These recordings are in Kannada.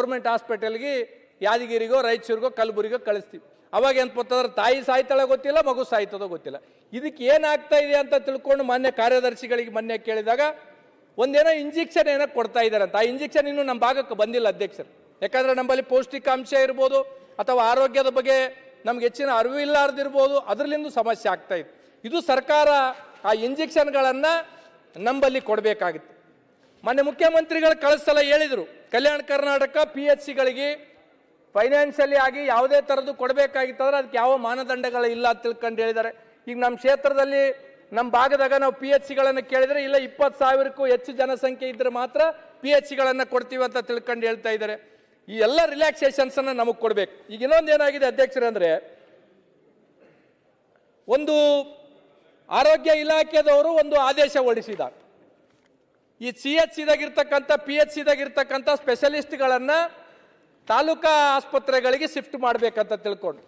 ಗೌರ್ಮೆಂಟ್ ಹಾಸ್ಪಿಟಲ್ಗೆ ಯಾದಗಿರಿಗೋ, ರಾಯಚೂರಿಗೋ ಕಲಬುರಿಗೋ ಕಳಿಸ್ತೀವಿ. ಅವಾಗ ಏನು ಗೊತ್ತಂದ್ರೆ ತಾಯಿ ಸಾಯ್ತಾಳೆ ಗೊತ್ತಿಲ್ಲ, ಮಗು ಸಾಯ್ತದೋ ಗೊತ್ತಿಲ್ಲ. ಇದಕ್ಕೆ ಏನಾಗ್ತಾ ಇದೆ ಅಂತ ತಿಳ್ಕೊಂಡು ಮೊನ್ನೆ ಕಾರ್ಯದರ್ಶಿಗಳಿಗೆ ಮೊನ್ನೆ ಕೇಳಿದಾಗ ಒಂದೇನೋ ಇಂಜೆಕ್ಷನ್ ಏನೋ ಕೊಡ್ತಾ ಇದ್ದಾರೆ ಅಂತ. ಆ ಇಂಜೆಕ್ಷನ್ ಇನ್ನೂ ನಮ್ಮ ಭಾಗಕ್ಕೆ ಬಂದಿಲ್ಲ ಅಧ್ಯಕ್ಷರು. ಯಾಕಂದ್ರೆ ನಮ್ಮಲ್ಲಿ ಪೌಷ್ಟಿಕಾಂಶ ಇರ್ಬೋದು, ಅಥವಾ ಆರೋಗ್ಯದ ಬಗ್ಗೆ ನಮ್ಗೆ ಹೆಚ್ಚಿನ ಅರಿವು ಇಲ್ಲಾರ್ದಿರ್ಬೋದು, ಅದರಲ್ಲಿಂದ ಸಮಸ್ಯೆ ಆಗ್ತಾ ಇದೆ. ಇದು ಸರ್ಕಾರ ಆ ಇಂಜೆಕ್ಷನ್ಗಳನ್ನು ನಂಬಲ್ಲಿ ಕೊಡಬೇಕಾಗಿತ್ತು. ಮೊನ್ನೆ ಮುಖ್ಯಮಂತ್ರಿಗಳು ಕಳಿಸಲ್ಲ ಸಲ ಹೇಳಿದರು. ಕಲ್ಯಾಣ ಕರ್ನಾಟಕ ಪಿ ಎಚ್ ಸಿಗಳಿಗೆ ಫೈನಾನ್ಷಿಯಲಿ ಆಗಿ ಯಾವುದೇ ಥರದ್ದು ಕೊಡಬೇಕಾಗಿತ್ತಂದ್ರೆ ಅದಕ್ಕೆ ಯಾವ ಮಾನದಂಡಗಳು ಇಲ್ಲ ಅಂತ ತಿಳ್ಕೊಂಡು ಹೇಳಿದ್ದಾರೆ. ಈಗ ನಮ್ಮ ಕ್ಷೇತ್ರದಲ್ಲಿ ನಮ್ಮ ಭಾಗದಾಗ ನಾವು ಪಿ ಎಚ್ ಸಿಗಳನ್ನು ಕೇಳಿದರೆ ಇಲ್ಲ, ಇಪ್ಪತ್ತು ಸಾವಿರಕ್ಕೂ ಹೆಚ್ಚು ಜನಸಂಖ್ಯೆ ಇದ್ದರೆ ಮಾತ್ರ ಪಿ ಎಚ್ ಸಿಗಳನ್ನು ಕೊಡ್ತೀವಿ ಅಂತ ತಿಳ್ಕೊಂಡು ಹೇಳ್ತಾ ಇದ್ದಾರೆ. ಈ ಎಲ್ಲ ರಿಲ್ಯಾಕ್ಸೇಷನ್ಸನ್ನು ನಮಗೆ ಕೊಡಬೇಕು. ಈಗ ಇನ್ನೊಂದು ಏನಾಗಿದೆ ಅಧ್ಯಕ್ಷರೇ ಅಂದರೆ, ಒಂದು ಆರೋಗ್ಯ ಇಲಾಖೆದವರು ಒಂದು ಆದೇಶ ಹೊರಡಿಸಿದ್ದಾರೆ. ಈ ಸಿ ಎಚ್ ಸಿದಾಗಿರ್ತಕ್ಕಂಥ ಪಿ ಎಚ್ ಸಿದಾಗಿರ್ತಕ್ಕಂಥ ಸ್ಪೆಷಲಿಸ್ಟ್ಗಳನ್ನು ತಾಲೂಕಾ ಆಸ್ಪತ್ರೆಗಳಿಗೆ ಶಿಫ್ಟ್ ಮಾಡಬೇಕಂತ ತಿಳ್ಕೊಂಡು.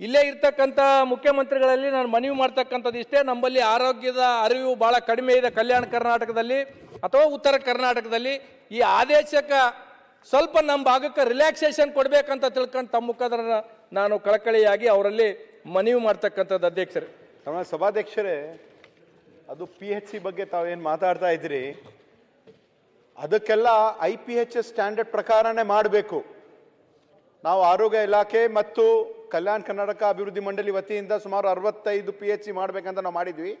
ಇಲ್ಲೇ ಇರ್ತಕ್ಕಂಥ ಮುಖ್ಯಮಂತ್ರಿಗಳಲ್ಲಿ ನಾನು ಮನವಿ ಮಾಡ್ತಕ್ಕಂಥದ್ದು ಇಷ್ಟೇ, ನಮ್ಮಲ್ಲಿ ಆರೋಗ್ಯದ ಅರಿವು ಭಾಳ ಕಡಿಮೆ ಇದೆ ಕಲ್ಯಾಣ ಕರ್ನಾಟಕದಲ್ಲಿ ಅಥವಾ ಉತ್ತರ ಕರ್ನಾಟಕದಲ್ಲಿ. ಈ ಆದೇಶಕ್ಕೆ ಸ್ವಲ್ಪ ನಮ್ಮ ಭಾಗಕ್ಕೆ ರಿಲ್ಯಾಕ್ಸೇಷನ್ ಕೊಡಬೇಕಂತ ತಿಳ್ಕೊಂಡು ತಮ್ಮ ಮುಖಾಂತರ ನಾನು ಕಳಕಳಿಯಾಗಿ ಅವರಲ್ಲಿ ಮನವಿ ಮಾಡ್ತಕ್ಕಂಥದ್ದು ಅಧ್ಯಕ್ಷರೇ. ತಮ್ಮ ಸಭಾಧ್ಯಕ್ಷರೇ ಅದು ಪಿ ಎಚ್ ಸಿ ಬಗ್ಗೆ ತಾವೇನು ಮಾತಾಡ್ತಾ ಇದ್ರಿ? ಅದಕ್ಕೆಲ್ಲ I P H S standard ಪ್ರಕಾರನೇ ಮಾಡಬೇಕು. ನಾವು ಆರೋಗ್ಯ ಇಲಾಖೆ ಮತ್ತು ಕಲ್ಯಾಣ ಕರ್ನಾಟಕ ಅಭಿವೃದ್ಧಿ ಮಂಡಳಿ ವತಿಯಿಂದ ಸುಮಾರು ಅರವತ್ತೈದು ಪಿ ಎಚ್ ಸಿ ಮಾಡಬೇಕಂತ ನಾವು ಮಾಡಿದ್ವಿ.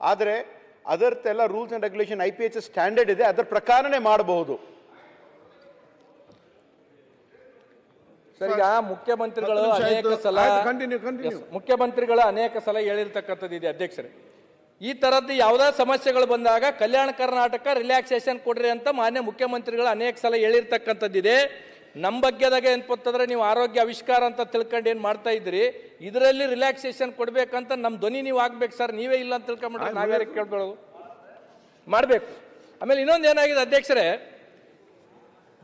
ಆದರೆ ಅದರದ್ದೆಲ್ಲ rules and regulation I P H S standard ಇದೆ ಅದರ ಪ್ರಕಾರನೇ ಮಾಡಬಹುದು. ಸರ್ ಈಗ ಮುಖ್ಯಮಂತ್ರಿಗಳು ಅನೇಕ. ಸಲ ಮುಖ್ಯಮಂತ್ರಿಗಳು ಅನೇಕ ಸಲ ಹೇಳಿರ್ತಕ್ಕಂಥದ್ದು ಇದೆ ಅಧ್ಯಕ್ಷರೇ. ಈ ಥರದ್ದು ಯಾವುದೇ ಸಮಸ್ಯೆಗಳು ಬಂದಾಗ ಕಲ್ಯಾಣ ಕರ್ನಾಟಕ ರಿಲ್ಯಾಕ್ಸೇಷನ್ ಕೊಡ್ರಿ ಅಂತ ಮಾನ್ಯ ಮುಖ್ಯಮಂತ್ರಿಗಳು ಅನೇಕ ಸಲ ಹೇಳಿರ್ತಕ್ಕಂಥದ್ದಿದೆ. ನಮ್ಮ ಬಗ್ಗೆದಾಗ ಏನ್ಪತ್ತಂದ್ರೆ ನೀವು ಆರೋಗ್ಯ ಆವಿಷ್ಕಾರ ಅಂತ ತಿಳ್ಕೊಂಡು ಏನು ಮಾಡ್ತಾ ಇದ್ರಿ ಇದರಲ್ಲಿ ರಿಲ್ಯಾಕ್ಸೇಷನ್ ಕೊಡಬೇಕಂತ ನಮ್ಮ ಧ್ವನಿ ನೀವು ಆಗ್ಬೇಕು ಸರ್ ನೀವೇ ಇಲ್ಲ ಅಂತ ತಿಳ್ಕೊಂಬಿಟ್ರೆ ನಾವ್ಯಾರು ಕೇಳ್ಕೊಳ್ಳೋದು? ಮಾಡಬೇಕು. ಆಮೇಲೆ ಇನ್ನೊಂದು ಏನಾಗಿದೆ ಅಧ್ಯಕ್ಷರೇ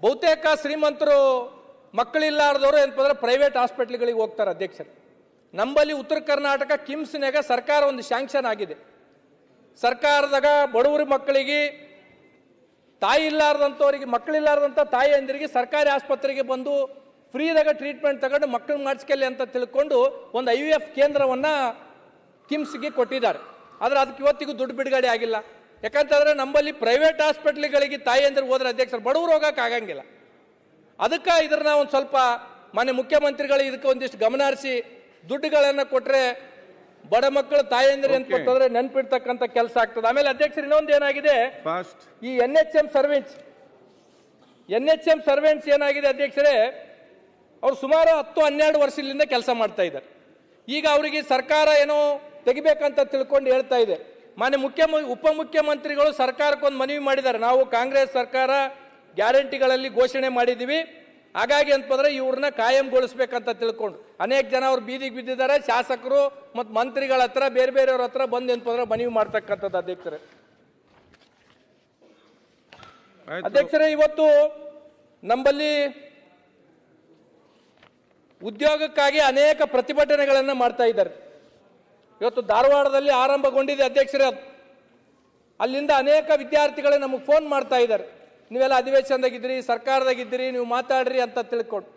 ಬಹುತೇಕ ಶ್ರೀಮಂತರು ಮಕ್ಕಳಿಲ್ಲಾರ್ದವರು ಏನಪ್ಪ ಅಂದ್ರೆ ಪ್ರೈವೇಟ್ ಹಾಸ್ಪಿಟ್ಲ್ಗಳಿಗೆ ಹೋಗ್ತಾರೆ ಅಧ್ಯಕ್ಷರು. ನಂಬಲ್ಲಿ ಉತ್ತರ ಕರ್ನಾಟಕ ಕಿಮ್ಸ್ನಾಗ ಸರ್ಕಾರ ಒಂದು ಶಾಂಕ್ಷನ್ ಆಗಿದೆ. ಸರ್ಕಾರದಾಗ ಬಡವರ ಮಕ್ಕಳಿಗೆ ತಾಯಿ ಇಲ್ಲಾರ್ದಂಥವ್ರಿಗೆ ಮಕ್ಕಳಿಲ್ಲಾರ್ದಂಥ ತಾಯಿಯಂದಿರಿಗೆ ಸರ್ಕಾರಿ ಆಸ್ಪತ್ರೆಗೆ ಬಂದು ಫ್ರೀದಾಗ ಟ್ರೀಟ್ಮೆಂಟ್ ತಗೊಂಡು ಮಕ್ಕಳು ಮಾಡಿಸ್ಕೊಳ್ಳಿ ಅಂತ ತಿಳ್ಕೊಂಡು ಒಂದು ಐ ವಿ ಎಫ್ ಕೇಂದ್ರವನ್ನು ಕಿಮ್ಸ್ಗೆ ಕೊಟ್ಟಿದ್ದಾರೆ. ಆದರೆ ಅದಕ್ಕೆ ಇವತ್ತಿಗೂ ದುಡ್ಡು ಬಿಡುಗಡೆ ಆಗಿಲ್ಲ. ಯಾಕಂತಂದರೆ ನಮ್ಮಲ್ಲಿ ಪ್ರೈವೇಟ್ ಹಾಸ್ಪಿಟ್ಲ್ಗಳಿಗೆ ತಾಯಿಯಂದಿರಿಗೆ ಹೋದ್ರೆ ಅಧ್ಯಕ್ಷರು ಬಡವರು ಹೋಗೋಕೆ ಆಗಂಗಿಲ್ಲ. ಅದಕ್ಕೆ ಇದ್ರನ್ನ ಒಂದು ಸ್ವಲ್ಪ ಮಾನ್ಯ ಮುಖ್ಯಮಂತ್ರಿಗಳು ಇದಕ್ಕೆ ಒಂದಿಷ್ಟು ಗಮನ ಹರಿಸಿ ದುಡ್ಡುಗಳನ್ನು ಕೊಟ್ಟರೆ ಬಡ ಮಕ್ಕಳ ತಾಯಂದಿರು ಅಂತಂದ್ರೆ ನೆನ್ಪಿಡ್ತಕ್ಕಂತ ಕೆಲಸ ಆಗ್ತದೆ. ಆಮೇಲೆ ಅಧ್ಯಕ್ಷರು ಇನ್ನೊಂದು ಏನಾಗಿದೆ? ಈ N H M servants N H M servants ಏನಾಗಿದೆ ಅಧ್ಯಕ್ಷರೇ? ಅವ್ರು ಸುಮಾರು ಹತ್ತು ಹನ್ನೆರಡು ವರ್ಷದಿಂದ ಕೆಲಸ ಮಾಡ್ತಾ ಇದ್ದಾರೆ. ಈಗ ಅವರಿಗೆ ಸರ್ಕಾರ ಏನೋ ತೆಗಿಬೇಕಂತ ತಿಳ್ಕೊಂಡು ಹೇಳ್ತಾ ಇದೆ. ಮಾನ್ಯ ಮುಖ್ಯ ಉಪಮುಖ್ಯಮಂತ್ರಿಗಳು ಸರ್ಕಾರಕ್ಕೊಂದು ಮನವಿ ಮಾಡಿದ್ದಾರೆ. ನಾವು ಕಾಂಗ್ರೆಸ್ ಸರ್ಕಾರ ಗ್ಯಾರಂಟಿಗಳಲ್ಲಿ ಘೋಷಣೆ ಮಾಡಿದ್ದೀವಿ. ಹಾಗಾಗಿ ಅಂತಂದ್ರೆ ಇವ್ರನ್ನ ಕಾಯಂಗೊಳಿಸ್ಬೇಕಂತ ತಿಳ್ಕೊಂಡು. ಅನೇಕ ಜನ ಅವ್ರು ಬೀದಿಗೆ ಬಿದ್ದಿದ್ದಾರೆ ಶಾಸಕರು ಮತ್ತು ಮಂತ್ರಿಗಳ ಹತ್ರ ಬೇರೆ ಬೇರೆಯವ್ರ ಹತ್ರ ಬಂದು ಅಂತಂದ್ರೆ ಮನವಿ ಮಾಡ್ತಕ್ಕಂಥದ್ದು ಅಧ್ಯಕ್ಷರೇ. ಅಧ್ಯಕ್ಷರೇ ಇವತ್ತು ನಂಬಲ್ಲಿ ಉದ್ಯೋಗಕ್ಕಾಗಿ ಅನೇಕ ಪ್ರತಿಭಟನೆಗಳನ್ನು ಮಾಡ್ತಾ ಇದ್ದಾರೆ. ಇವತ್ತು ಧಾರವಾಡದಲ್ಲಿ ಆರಂಭಗೊಂಡಿದೆ ಅಧ್ಯಕ್ಷರೇ ಅಲ್ಲಿಂದ ಅನೇಕ ವಿದ್ಯಾರ್ಥಿಗಳೇ ನಮಗೆ ಫೋನ್ ಮಾಡ್ತಾ ಇದ್ದಾರೆ. ನೀವೆಲ್ಲ ಅಧಿವೇಶನದಾಗಿದ್ದೀರಿ, ಸರ್ಕಾರದಾಗಿದ್ದೀರಿ, ನೀವು ಮಾತಾಡ್ರಿ ಅಂತ ತಿಳ್ಕೊಂಡು.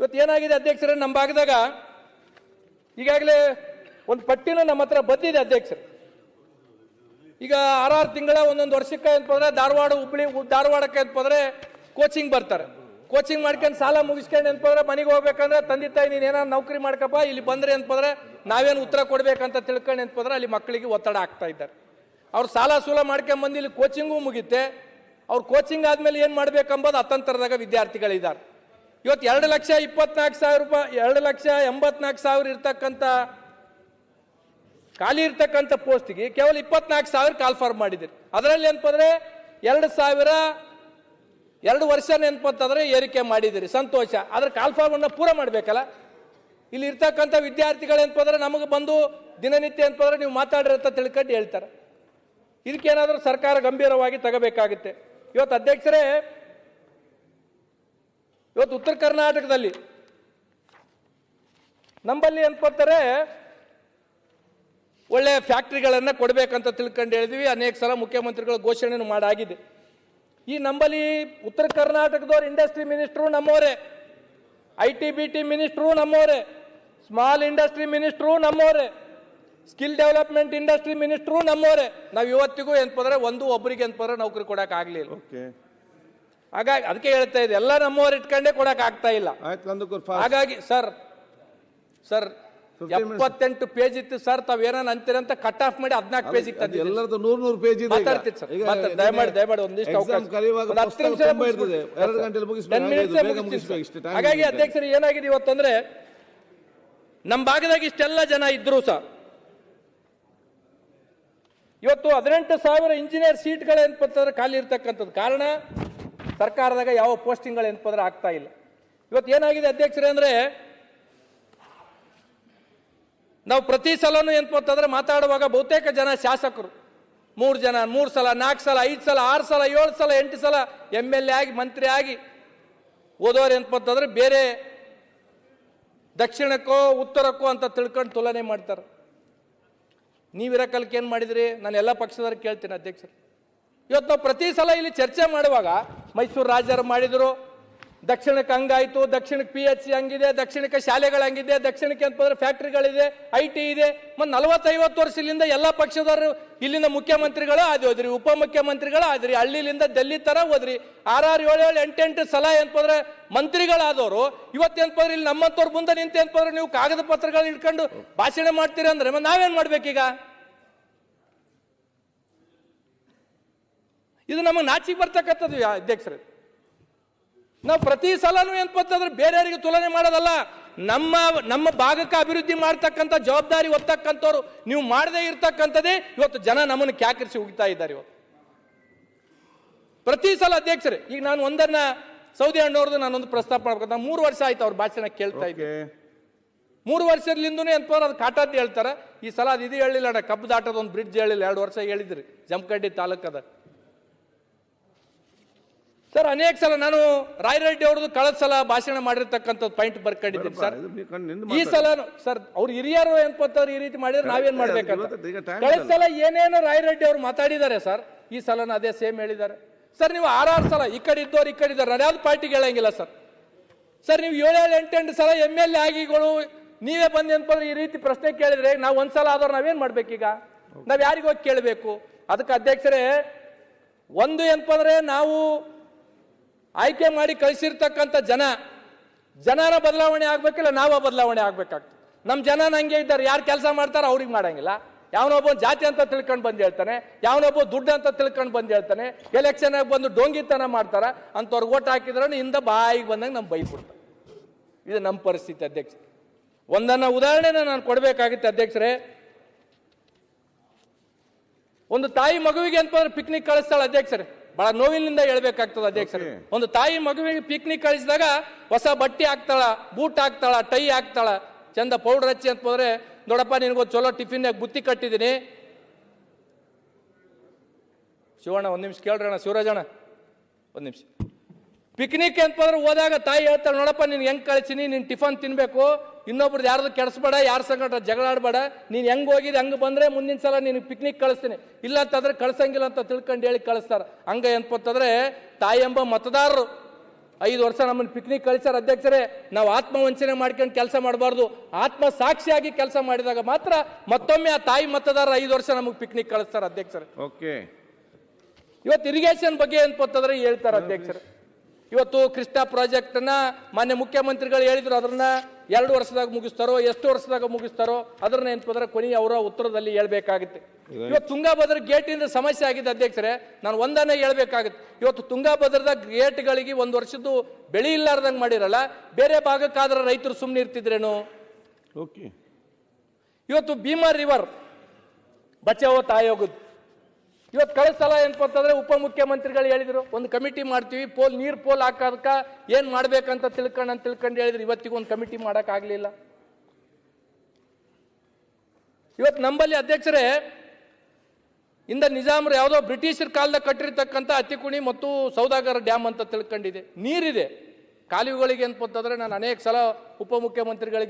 ಇವತ್ತು ಏನಾಗಿದೆ ಅಧ್ಯಕ್ಷರೇ, ನಮ್ಮ ಭಾಗದಾಗ ಈಗಾಗಲೇ ಒಂದು ಪಟ್ಟಿನ ನಮ್ಮ ಹತ್ರ ಬಂದಿದೆ ಅಧ್ಯಕ್ಷರು. ಈಗ ಆರಾರು ತಿಂಗಳ ಒಂದೊಂದು ವರ್ಷಕ್ಕೆ ಅಂತಂದ್ರೆ ಧಾರವಾಡ ಹುಬ್ಳಿ, ಧಾರವಾಡಕ್ಕೆ ಅಂತ ಅಂತಂದ್ರೆ ಕೋಚಿಂಗ್ ಬರ್ತಾರೆ. ಕೋಚಿಂಗ್ ಮಾಡ್ಕೊಂಡು ಸಾಲ ಮುಗಿಸ್ಕೊಂಡು ಅಂತಂದ್ರೆ ಮನೆಗೆ ಹೋಗ್ಬೇಕಂದ್ರೆ ತಂದೆ ತಾಯಿ, ನೀನು ಏನಾದ್ರು ನೌಕರಿ ಮಾಡ್ಕಪ್ಪ, ಇಲ್ಲಿ ಬಂದ್ರೆ ಅಂತಂದ್ರೆ ನಾವೇನು ಉತ್ತರ ಕೊಡಬೇಕಂತ ತಿಳ್ಕೊಂಡು ಅಂತಂದ್ರೆ ಅಲ್ಲಿ ಮಕ್ಕಳಿಗೆ ಒತ್ತಡ ಆಗ್ತಾ ಇದ್ದಾರೆ. ಅವ್ರು ಸಾಲ ಸೂಲ ಮಾಡ್ಕೊಂಬಂದು ಇಲ್ಲಿ ಕೋಚಿಂಗೂ ಮುಗಿತೆ ಅವ್ರು ಕೋಚಿಂಗ್ ಆದಮೇಲೆ ಏನು ಮಾಡ್ಬೇಕಂಬುದು ಅತಂತ್ರದಾಗ ವಿದ್ಯಾರ್ಥಿಗಳಿದ್ದಾರೆ. ಇವತ್ತು ಎರಡು ಲಕ್ಷ ಇಪ್ಪತ್ನಾಲ್ಕು ಸಾವಿರ ರೂಪಾಯಿ, ಎರಡು ಲಕ್ಷ ಎಂಬತ್ನಾಲ್ಕು ಸಾವಿರ ಇರ್ತಕ್ಕಂಥ, ಖಾಲಿ ಇರ್ತಕ್ಕಂಥ ಪೋಸ್ಟಿಗೆ ಕೇವಲ ಇಪ್ಪತ್ನಾಲ್ಕು ಸಾವಿರ ಕಾಲ್ಫಾರ್ಮ್ ಮಾಡಿದ್ದೀರಿ. ಅದರಲ್ಲಿ ಏನಪ್ಪಂದ್ರೆ ಎರಡು ಸಾವಿರ, ಎರಡು ವರ್ಷ ನೆನಪಂತಂದ್ರೆ ಏರಿಕೆ ಮಾಡಿದಿರಿ ಸಂತೋಷ. ಆದ್ರೆ ಕಾಲ್ಫಾರ್ಮನ್ನು ಪೂರ ಮಾಡಬೇಕಲ್ಲ? ಇಲ್ಲಿ ಇರ್ತಕ್ಕಂಥ ವಿದ್ಯಾರ್ಥಿಗಳು ಏನಪ್ಪಂದ್ರೆ ನಮಗೆ ಬಂದು ದಿನನಿತ್ಯ ಅಂತಂದ್ರೆ ನೀವು ಮಾತಾಡ್ರಿ ಅಂತ ತಿಳ್ಕೊಂಡು ಹೇಳ್ತಾರೆ. ಇದಕ್ಕೇನಾದರೂ ಸರ್ಕಾರ ಗಂಭೀರವಾಗಿ ತಗೋಬೇಕಾಗುತ್ತೆ. ಇವತ್ತು ಅಧ್ಯಕ್ಷರೇ, ಇವತ್ತು ಉತ್ತರ ಕರ್ನಾಟಕದಲ್ಲಿ ನಂಬಲ್ಲಿ ಅನ್ಕೋತಾರೆ ಒಳ್ಳೆ ಫ್ಯಾಕ್ಟ್ರಿಗಳನ್ನು ಕೊಡಬೇಕಂತ ತಿಳ್ಕೊಂಡು ಹೇಳಿದ್ವಿ. ಅನೇಕ ಸಲ ಮುಖ್ಯಮಂತ್ರಿಗಳು ಘೋಷಣೆಯನ್ನು ಮಾಡಾಗಿದೆ. ಈ ನಂಬಲ್ಲಿ ಉತ್ತರ ಕರ್ನಾಟಕದವ್ರು ಇಂಡಸ್ಟ್ರಿ ಮಿನಿಸ್ಟ್ರು ನಮ್ಮವರೇ, I T B T minister ನಮ್ಮವರೇ, ಸ್ಮಾಲ್ ಇಂಡಸ್ಟ್ರಿ ಮಿನಿಸ್ಟ್ರು ನಮ್ಮವರೇ. ಸ್ಕಿಲ್ ಡೆವಲಪ್ಮೆಂಟ್ ಇಂಡಸ್ಟ್ರಿ ಮಿನಿಸ್ಟ್ರು ನಮ್ಮವರೇ ನಾವು ಇವತ್ತಿಗೂ ಎಂತಂದ್ರೆ ಒಂದು ಒಬ್ಬರಿಗೆ ಎಂತಂದ್ರೆ ನೌಕರಿ ಕೊಡಕ್ ಆಗ್ಲಿಲ್ಲ ಹಾಗಾಗಿ ಅದಕ್ಕೆ ಹೇಳ್ತಾ ಇದೆ ಎಲ್ಲ ನಮ್ಮವ್ರು ಇಟ್ಕೊಂಡೇ ಕೊಡಕ್ ಆಗ್ತಾ ಇಲ್ಲ ಹಾಗಾಗಿ ಸರ್ ಸರ್ 15 minutes. ಎಪ್ಪತ್ತೆಂಟು ಪೇಜ್ ಇತ್ತು ಸರ್ ತಾವ್ ಏನಾನ ಅಂತೀರಂತ ಕಟ್ ಆಫ್ ಮಾಡಿ ಹದಿನಾಲ್ಕು ಪೇಜ್ ಇತ್ತು ಎಲ್ಲರದ್ದು ನೂರ್ ನೂರು ಪೇಜ್ ಇದೆ ಮಾತಾಡ್ತೀನಿ ಸರ್. ಈಗ ಮಾತಾಡ್- ದಯಮಾಡಿ- ದಯಮಾಡಿ ಒಂದಿಷ್ಟು ಅವಕಾಶ. ಹತ್ತು ನಿಮಿಷ ತುಂಬ ಇರ್ತದೆ ಮುಗಿಸ್ಬಿಡ್ತೀನಿ. ಎರಡು 10 minutes ಬೇಗ ಮುಗಿಸ್ತೀನಿ ಸರ್. ಹಾಗಾಗಿ. ಅಧ್ಯಕ್ಷರು ಏನಾಗಿದೆ ಇವತ್ತಂದ್ರೆ ನಮ್ಮ ಭಾಗದಾಗ ಇಷ್ಟೆಲ್ಲ ಜನ ಇದ್ರು ಸಹ ಇವತ್ತು ಹದಿನೆಂಟು ಸಾವಿರ ಇಂಜಿನಿಯರ್ ಸೀಟ್ಗಳು ಏನಪ್ಪಂತಂದ್ರೆ ಖಾಲಿ ಇರ್ತಕ್ಕಂಥದ್ದು. ಕಾರಣ, ಸರ್ಕಾರದಾಗ ಯಾವ ಪೋಸ್ಟಿಂಗ್ಗಳು ಏನಪ್ಪಂದ್ರೆ ಆಗ್ತಾ ಇಲ್ಲ. ಇವತ್ತು ಏನಾಗಿದೆ ಅಧ್ಯಕ್ಷರೇ ಅಂದರೆ, ನಾವು ಪ್ರತಿ ಸಲನೂ ಏನಪ್ಪ ಮಾತಾಡುವಾಗ ಬಹುತೇಕ ಜನ ಶಾಸಕರು. ಮೂರು ಜನ, ಮೂರು ಸಲ, ನಾಲ್ಕು ಸಲ, ಐದು ಸಲ, ಆರು ಸಲ, ಏಳು ಸಲ, ಎಂಟು ಸಲ ಎಂ ಎಲ್ ಎ ಆಗಿ, ಮಂತ್ರಿ ಆಗಿ ಓದೋರು ಏನಪ್ಪ ಬೇರೆ ದಕ್ಷಿಣಕ್ಕೋ, ಉತ್ತರಕ್ಕೋ ಅಂತ ತಿಳ್ಕೊಂಡು ತುಲನೆ ಮಾಡ್ತಾರೆ. ನೀವಿರೋ ಏನು ಮಾಡಿದ್ರಿ? ನಾನು ಎಲ್ಲ ಪಕ್ಷದವ್ರಿಗೆ ಕೇಳ್ತೀನಿ ಅಧ್ಯಕ್ಷರು. ಇವತ್ತು ನಾವು ಪ್ರತಿ ಸಲ ಇಲ್ಲಿ ಚರ್ಚೆ ಮಾಡುವಾಗ ಮೈಸೂರು ರಾಜರು ಮಾಡಿದ್ರು ದಕ್ಷಿಣಕ್ಕೆ ಹಂಗಾಯ್ತು, ದಕ್ಷಿಣಕ್ಕೆ ಪಿ ಎಚ್ ಸಿ ಹಂಗಿದೆ, ದಕ್ಷಿಣಕ್ಕೆ ಶಾಲೆಗಳು ಹಂಗಿದೆ ದಕ್ಷಿಣಕ್ಕೆ ಅಂತಂದ್ರೆ ಫ್ಯಾಕ್ಟ್ರಿಗಳಿದೆ ಐ ಟಿ ಇದೆ. ಮತ್ತು ನಲವತ್ತೈವತ್ತು ವರ್ಷದಿಂದ ಎಲ್ಲ ಪಕ್ಷದವರು ಇಲ್ಲಿಂದ ಮುಖ್ಯಮಂತ್ರಿಗಳು ಆದ್ರಿ ಹೋದ್ರಿ ಉಪಮುಖ್ಯಮಂತ್ರಿಗಳು ಆದ್ರಿ, ಹಳ್ಳಿಲಿಂದ ಡೆಲ್ಲಿ ತರ ಹೋದ್ರಿ. ಆರಾರು ಏಳು ಏಳು ಎಂಟೆಂಟು ಸಲ ಏನಪ್ಪಂದ್ರೆ ಮಂತ್ರಿಗಳಾದವರು, ಇವತ್ತು ಏನಪ್ಪಂದ್ರೆ ಇಲ್ಲಿ ನಮ್ಮಂತವ್ರ ಮುಂದೆ ನಿಂತು ಏನಪ್ಪಂದ್ರೆ ನೀವು ಕಾಗದ ಪತ್ರಗಳು ಇಟ್ಕೊಂಡು ಭಾಷಣ ಮಾಡ್ತೀರಿ ಅಂದ್ರೆ ಮತ್ತೆ ನಾವೇನ್ ಮಾಡ್ಬೇಕೀಗ? ಇದು ನಮಗೆ ನಾಚಿಗೆ ಬರ್ತಕ್ಕಂಥದ್ದು ಅಧ್ಯಕ್ಷರೇ. ನಾವು ಪ್ರತಿ ಸಲನೂ ಏನಪ್ಪಂತಂದ್ರೆ ಬೇರೆಯವರಿಗೆ ತುಲನೆ ಮಾಡೋದಲ್ಲ. ನಮ್ಮ ನಮ್ಮ ಭಾಗಕ್ಕೆ ಅಭಿವೃದ್ಧಿ ಮಾಡ್ತಕ್ಕಂಥ ಜವಾಬ್ದಾರಿ ಒತ್ತಕ್ಕಂಥವ್ರು ನೀವು ಮಾಡದೇ ಇರ್ತಕ್ಕಂಥದ್ದೇ ಇವತ್ತು ಜನ ನಮ್ಮನ್ನು ಕ್ಯಾಕರಿಸಿ ಹೋಗ್ತಾ ಇದ್ದಾರೆ ಇವತ್ತು. ಪ್ರತಿ ಸಲ ಅಧ್ಯಕ್ಷರೇ ಈಗ ನಾನು ಒಂದನ್ನ ಸೌದಿ ಅಣ್ಣವ್ರದ್ದು ನಾನೊಂದು ಪ್ರಸ್ತಾಪ ಮಾಡ್ಬೇಕಂತ ಮೂರು ವರ್ಷ ಆಯ್ತು ಅವ್ರ ಭಾಷಣ ಕೇಳ್ತಾ ಇದ್ದೆ. ಮೂರು ವರ್ಷದಿಂದನೂ ಎಂತ ಅದು ಕಾಟಾದ್ದು ಹೇಳ್ತಾರೆ ಈ ಸಲ ಅದು ಇದು ಹೇಳಿಲ್ಲ ಅಣ್ಣ ಕಬ್ಬು ದಾಟದ ಒಂದು ಬ್ರಿಡ್ಜ್ ಹೇಳಿಲ್ಲ ಎರಡು ವರ್ಷ ಹೇಳಿದ್ರಿ ಜಮಖಂಡಿ ತಾಲೂಕದ. ಸರ್ ಅನೇಕ ಸಲ ನಾನು ರಾಯರೆಡ್ಡಿ ಅವ್ರದ್ದು ಕಳೆದ ಸಲ ಭಾಷಣ ಮಾಡಿರ್ತಕ್ಕಂಥದ್ದು ಪಾಯಿಂಟ್ ಬರ್ಕೊಂಡಿದ್ದೀನಿ ಸರ್. ಈ. ಸಲ ಸರ್ ಅವ್ರು ಹಿರಿಯರು ಏನ್ಪತ್ತವ್ರು ಈ ರೀತಿ ಮಾಡಿದ್ರೆ ನಾವೇನ್ ಮಾಡ್ಬೇಕಂತ? ಕಳೆದ. ಸಲ ಏನೇನು ರಾಯರೆಡ್ಡಿ ಅವ್ರು ಮಾತಾಡಿದ್ದಾರೆ ಸರ್ ಈ ಸಲನ ಅದೇ ಸೇಮ್ ಹೇಳಿದ್ದಾರೆ. ಸರ್ ನೀವು ಆರಾರು ಸಲ ಈ ಕಡೆ ಇದ್ದವ್ರು ಈ ಕಡೆ ಇದ್ದಾರೆ ನಾನು ಯಾವ್ದು ಪಾರ್ಟಿಗೆ ಹೇಳಂಗಿಲ್ಲ ಸರ್. ಸರ್ ನೀವು ಏಳೇಳು ಎಂಟೆಂಟು ಸಲ ಎಂ ಎಲ್ ಎ ಆಗಿಗಳು ನೀವೇ ಬಂದು ಅನ್ಕೊಂಡ್ರೆ ಈ ರೀತಿ ಪ್ರಶ್ನೆ ಕೇಳಿದ್ರೆ ನಾವು ಒಂದ್ಸಲ ಆದವ್ರು ನಾವೇನ್ ಮಾಡ್ಬೇಕೀಗ? ನಾವ್ ಯಾರಿಗೋಗಿ ಕೇಳಬೇಕು? ಅದಕ್ಕೆ ಅಧ್ಯಕ್ಷರೇ ಒಂದು ಏನಪ್ಪಂದ್ರೆ ನಾವು ಆಯ್ಕೆ ಮಾಡಿ ಕಳಿಸಿರ್ತಕ್ಕಂಥ ಜನ ಜನನ ಬದಲಾವಣೆ ಆಗ್ಬೇಕಿಲ್ಲ, ನಾವ ಬದಲಾವಣೆ ಆಗ್ಬೇಕಾಗ್ತದೆ. ನಮ್ಮ ಜನ ಹಂಗೆ ಇದ್ದಾರೆ, ಯಾರು ಕೆಲಸ ಮಾಡ್ತಾರ ಅವ್ರಿಗೆ ಮಾಡಂಗಿಲ್ಲ. ಯಾವನೊಬ್ಬ ಜಾತಿ ಅಂತ ತಿಳ್ಕೊಂಡು ಬಂದು ಹೇಳ್ತಾನೆ, ಯಾವನೊಬ್ಬ ದುಡ್ಡು ಅಂತ ತಿಳ್ಕೊಂಡು ಬಂದು ಹೇಳ್ತಾನೆ ಎಲೆಕ್ಷನ್ ಬಂದು ಡೋಂಗಿತನ ಮಾಡ್ತಾರ, ಅಂತವ್ರು ಓಟ್ ಹಾಕಿದ್ರೆ ಇಂದ ಬಾಯಿಗೆ ಬಂದಂಗೆ ನಮ್ಮ ಬೈಬಿಡ್ತಾರೆ ಇದು ನಮ್ಮ ಪರಿಸ್ಥಿತಿ ಅಧ್ಯಕ್ಷ. ಒಂದನ್ನ ಉದಾಹರಣೆನ ನಾನು ಕೊಡಬೇಕಾಗಿತ್ತು ಅಧ್ಯಕ್ಷರೇ. ಒಂದು ತಾಯಿ ಮಗುವಿಗೆ ಅಂತಂದ್ರೆ ಪಿಕ್ನಿಕ್ ಕಳಿಸ್ತಾಳೆ ಅಧ್ಯಕ್ಷರೇ. ಬಹಳ ನೋವಿನಿಂದ ಹೇಳ್ಬೇಕಾಗ್ತದೆ ಅಧ್ಯಕ್ಷರೇ. ಒಂದು ತಾಯಿ ಮಗುವಿಗೆ ಪಿಕ್ನಿಕ್ ಕಳಿಸಿದಾಗ ಹೊಸ ಬಟ್ಟೆ ಹಾಕ್ತಾಳ ಬೂಟ್ ಹಾಕ್ತಾಳ ಟೈ ಹಾಕ್ತಾಳ. ಚಂದ ಪೌಡರ್ ಹಚ್ಚಿ ಅಂತ ಹೋದ್ರೆ ನೋಡಪ್ಪ ನಿನಗೊಂದು ಚಲೋ ಟಿಫಿನ್ ಬುತ್ತಿ ಕಟ್ಟಿದ್ದೀನಿ ಶಿವಣ್ಣ ಒಂದು ನಿಮಿಷ ಕೇಳ್ರಣ್ಣ ಶಿವರಾಜಣ್ಣ ಒಂದು ನಿಮಿಷ. ಪಿಕ್ನಿಕ್ ಅಂತ ಹೋದ್ರೆ ಹೋದಾಗ ತಾಯಿ ಹೇಳ್ತಾಳೆ ನೋಡಪ್ಪ ನಿನ್ಗೆ ಹೆಂಗ್ ಕಳಿಸಿನಿ ನೀನು ಟಿಫನ್ ತಿನ್ಬೇಕು. ಇನ್ನೊಬ್ರದ್ದು ಯಾರ್ದು ಕೆಡಿಸ್ಬೇಡ ಯಾರ ಸಂಗಟ ಜಗಳ ಆಡ್ಬೇಡ ನೀನು ಹೆಂಗೆ ಹೋಗಿದ್ದು ಹಂಗೆ ಬಂದ್ರೆ ಮುಂದಿನ ಸಲ ನೀನು ಪಿಕ್ನಿಕ್ ಕಳಿಸ್ತೀನಿ. ಇಲ್ಲ ಅಂತಂದ್ರೆ ಕಳ್ಸಂಗಿಲ್ಲ ಅಂತ ತಿಳ್ಕೊಂಡು ಹೇಳಿ ಕಳಿಸ್ತಾರ. ಹಂಗ ಅಂತಂದ್ರೆ ತಾಯಿ ಎಂಬ ಮತದಾರರು ಐದು ವರ್ಷ ನಮ್ಮನ್ನು ಪಿಕ್ನಿಕ್ ಕಳಿಸ್ಯಾರ. ಅಧ್ಯಕ್ಷರೇ ನಾವು ಆತ್ಮವಂಚನೆ ಮಾಡ್ಕೊಂಡು ಕೆಲಸ ಮಾಡಬಾರ್ದು. ಆತ್ಮ ಸಾಕ್ಷಿಯಾಗಿ ಕೆಲಸ ಮಾಡಿದಾಗ ಮಾತ್ರ ಮತ್ತೊಮ್ಮೆ ಆ ತಾಯಿ ಮತದಾರ ಐದು ವರ್ಷ ನಮಗೆ ಪಿಕ್ನಿಕ್ ಕಳಿಸ್ತಾರ ಅಧ್ಯಕ್ಷರೇ. ಓಕೆ. ಇವತ್ತು ಇರಿಗೇಷನ್ ಬಗ್ಗೆ ಏನ್ಪತ್ತಂದ್ರೆ ಹೇಳ್ತಾರೆ ಅಧ್ಯಕ್ಷರೇ. ಇವತ್ತು ಕೃಷ್ಣ ಪ್ರಾಜೆಕ್ಟನ್ನು ಮಾನ್ಯ ಮುಖ್ಯಮಂತ್ರಿಗಳು ಹೇಳಿದ್ರು. ಅದನ್ನ ಎರಡು ವರ್ಷದಾಗ ಮುಗಿಸ್ತಾರೋ ಎಷ್ಟು ವರ್ಷದಾಗ ಮುಗಿಸ್ತಾರೋ ಅದ್ರ ಏನ್ಪಂದ್ರೆ ಕೊನೆಯ ಅವರ ಉತ್ತರದಲ್ಲಿ ಹೇಳ್ಬೇಕಾಗುತ್ತೆ. ಇವತ್ತು ತುಂಗಾಭದ್ರ ಗೇಟಿಂದ ಸಮಸ್ಯೆ ಆಗಿದೆ ಅಧ್ಯಕ್ಷರೇ ನಾನು ಒಂದನ್ನೇ ಹೇಳ್ಬೇಕಾಗುತ್ತೆ. ಇವತ್ತು ತುಂಗಾಭದ್ರದ ಗೇಟ್ಗಳಿಗೆ ಒಂದು ವರ್ಷದ್ದು ಬೆಳೆ ಇಲ್ಲಾರ್ದಂಗೆ ಮಾಡಿರಲ್ಲ ಬೇರೆ ಭಾಗಕ್ಕಾದ್ರೆ ರೈತರು ಸುಮ್ಮನೆ ಇರ್ತಿದ್ರೇನು? ಓಕೆ. ಇವತ್ತು ಭೀಮಾ ರಿವರ್ ಬಚಾವೋ ಆಯೋಗದ್ದು ಇವತ್ತು ಕಳಿಸಲ್ಲ ಸಲ ಏನಪ್ಪ ಅಂತಂದ್ರೆ ಉಪಮುಖ್ಯಮಂತ್ರಿಗಳು ಹೇಳಿದ್ರು. ಒಂದು ಕಮಿಟಿ ಮಾಡ್ತೀವಿ, ಪೋಲ್, ನೀರ್ ಪೋಲ್ ಹಾಕೋದಕ್ಕ ಏನ್ ಮಾಡ್ಬೇಕಂತ ತಿಳ್ಕೊಂಡು, ಅಂತ ತಿಳ್ಕೊಂಡು ಹೇಳಿದ್ರು. ಇವತ್ತಿಗೂ ಒಂದು ಕಮಿಟಿ ಮಾಡಕ್ ಆಗ್ಲಿಲ್ಲ. ಇವತ್ತು ನಂಬಲ್ಲಿ ಅಧ್ಯಕ್ಷರೇ, ಇಂದ ನಿಜಾಮರು ಯಾವುದೋ ಬ್ರಿಟಿಷರ ಕಾಲದಾಗ ಕಟ್ಟಿರ್ತಕ್ಕಂಥ ಅತಿಕುಣಿ ಮತ್ತು ಸೌದಾಗರ ಡ್ಯಾಮ್ ಅಂತ ತಿಳ್ಕೊಂಡಿದೆ. ನೀರಿದೆ. ಕಾಲುವೆಗಳಿಗೆ ಅಂತಂದ್ರೆ ನಾನು ಅನೇಕ ಸಲ ಉಪಮುಖ್ಯಮಂತ್ರಿಗಳಿಗೆ